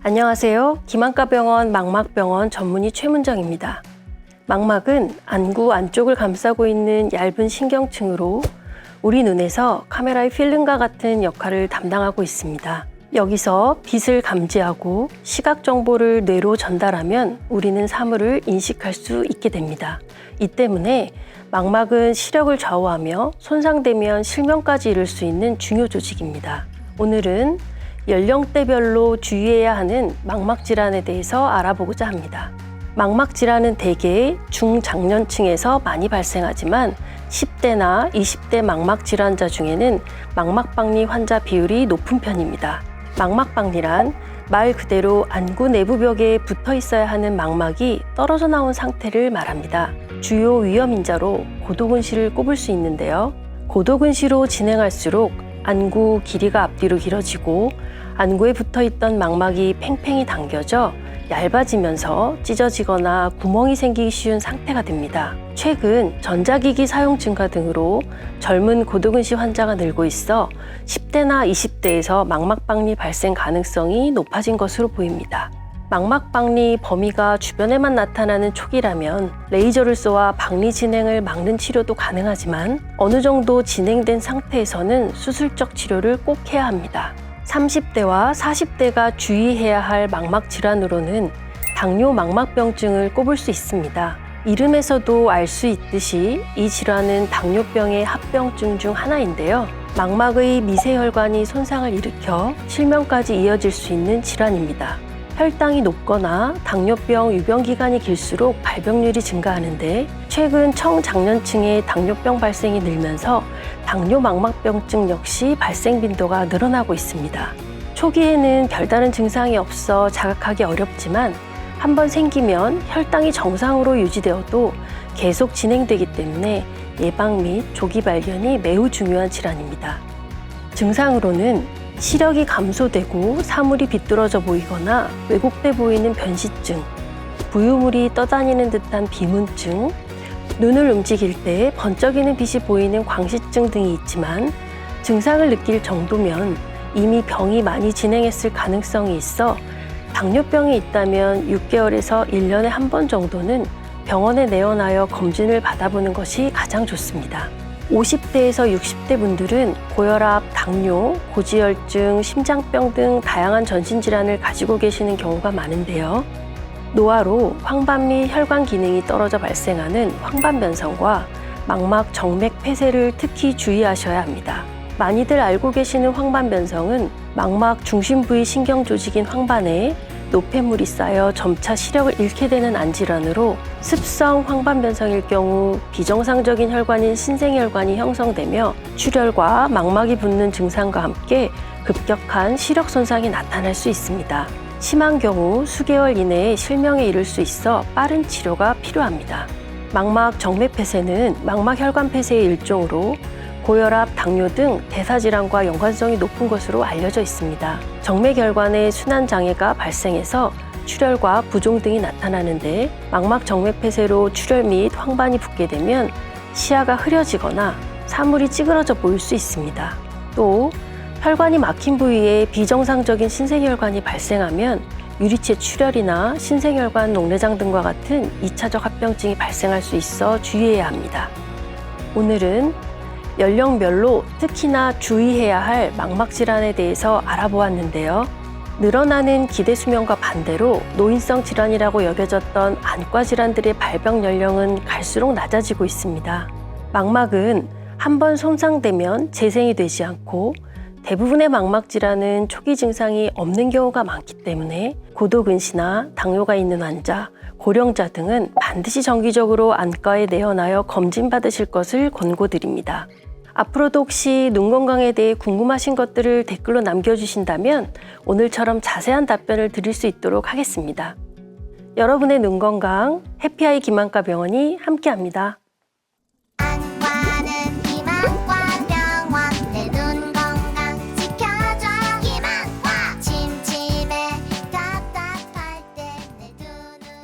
안녕하세요. 김한과병원 망막병원 전문의 최문정입니다. 망막은 안구 안쪽을 감싸고 있는 얇은 신경층으로 우리 눈에서 카메라의 필름과 같은 역할을 담당하고 있습니다. 여기서 빛을 감지하고 시각 정보를 뇌로 전달하면 우리는 사물을 인식할 수 있게 됩니다. 이 때문에 망막은 시력을 좌우하며 손상되면 실명까지 이를 수 있는 중요 조직입니다. 오늘은 연령대별로 주의해야 하는 망막 질환에 대해서 알아보고자 합니다. 망막 질환은 대개 중장년층에서 많이 발생하지만 10대나 20대 망막 질환자 중에는 망막박리 환자 비율이 높은 편입니다. 망막박리란 말 그대로 안구 내부벽에 붙어 있어야 하는 망막이 떨어져 나온 상태를 말합니다. 주요 위험 인자로 고도근시를 꼽을 수 있는데요. 고도근시로 진행할수록 안구 길이가 앞뒤로 길어지고 안구에 붙어 있던 망막이 팽팽히 당겨져 얇아지면서 찢어지거나 구멍이 생기기 쉬운 상태가 됩니다. 최근 전자기기 사용 증가 등으로 젊은 고도근시 환자가 늘고 있어 10대나 20대에서 망막박리 발생 가능성이 높아진 것으로 보입니다. 망막박리 범위가 주변에만 나타나는 초기라면 레이저를 쏘아 박리 진행을 막는 치료도 가능하지만 어느 정도 진행된 상태에서는 수술적 치료를 꼭 해야 합니다. 30대와 40대가 주의해야 할 망막 질환으로는 당뇨 망막병증을 꼽을 수 있습니다. 이름에서도 알 수 있듯이 이 질환은 당뇨병의 합병증 중 하나인데요. 망막의 미세혈관이 손상을 일으켜 실명까지 이어질 수 있는 질환입니다. 혈당이 높거나 당뇨병 유병 기간이 길수록 발병률이 증가하는데 최근 청장년층의 당뇨병 발생이 늘면서 당뇨 망막병증 역시 발생 빈도가 늘어나고 있습니다. 초기에는 별다른 증상이 없어 자각하기 어렵지만 한번 생기면 혈당이 정상으로 유지되어도 계속 진행되기 때문에 예방 및 조기 발견이 매우 중요한 질환입니다. 증상으로는 시력이 감소되고 사물이 비뚤어져 보이거나 왜곡돼 보이는 변시증, 부유물이 떠다니는 듯한 비문증, 눈을 움직일 때 번쩍이는 빛이 보이는 광시증 등이 있지만 증상을 느낄 정도면 이미 병이 많이 진행했을 가능성이 있어 당뇨병이 있다면 6개월에서 1년에 한 번 정도는 병원에 내원하여 검진을 받아보는 것이 가장 좋습니다. 50대에서 60대 분들은 고혈압, 당뇨, 고지혈증, 심장병 등 다양한 전신질환을 가지고 계시는 경우가 많은데요. 노화로 황반 및 혈관 기능이 떨어져 발생하는 황반변성과 망막 정맥 폐쇄를 특히 주의하셔야 합니다. 많이들 알고 계시는 황반변성은 망막 중심 부위 신경 조직인 황반에 노폐물이 쌓여 점차 시력을 잃게 되는 안질환으로 습성 황반 변성일 경우 비정상적인 혈관인 신생혈관이 형성되며 출혈과 망막이 붓는 증상과 함께 급격한 시력 손상이 나타날 수 있습니다. 심한 경우 수개월 이내에 실명에 이를 수 있어 빠른 치료가 필요합니다. 망막 정맥 폐쇄는 망막 혈관 폐쇄의 일종으로 고혈압, 당뇨 등 대사질환과 연관성이 높은 것으로 알려져 있습니다. 정맥혈관의 순환 장애가 발생해서 출혈과 부종 등이 나타나는데 망막 정맥 폐쇄로 출혈 및 황반이 붓게 되면 시야가 흐려지거나 사물이 찌그러져 보일 수 있습니다. 또 혈관이 막힌 부위에 비정상적인 신생혈관이 발생하면 유리체 출혈이나 신생혈관 녹내장 등과 같은 2차적 합병증이 발생할 수 있어 주의해야 합니다. 오늘은 연령별로 특히나 주의해야 할 망막 질환에 대해서 알아보았는데요. 늘어나는 기대 수명과 반대로 노인성 질환이라고 여겨졌던 안과 질환들의 발병 연령은 갈수록 낮아지고 있습니다. 망막은 한 번 손상되면 재생이 되지 않고 대부분의 망막 질환은 초기 증상이 없는 경우가 많기 때문에 고도근시나 당뇨가 있는 환자, 고령자 등은 반드시 정기적으로 안과에 내원하여 검진받으실 것을 권고드립니다. 앞으로도 혹시 눈 건강에 대해 궁금하신 것들을 댓글로 남겨주신다면 오늘처럼 자세한 답변을 드릴 수 있도록 하겠습니다. 여러분의 눈 건강 해피아이 김한과 병원이 함께합니다.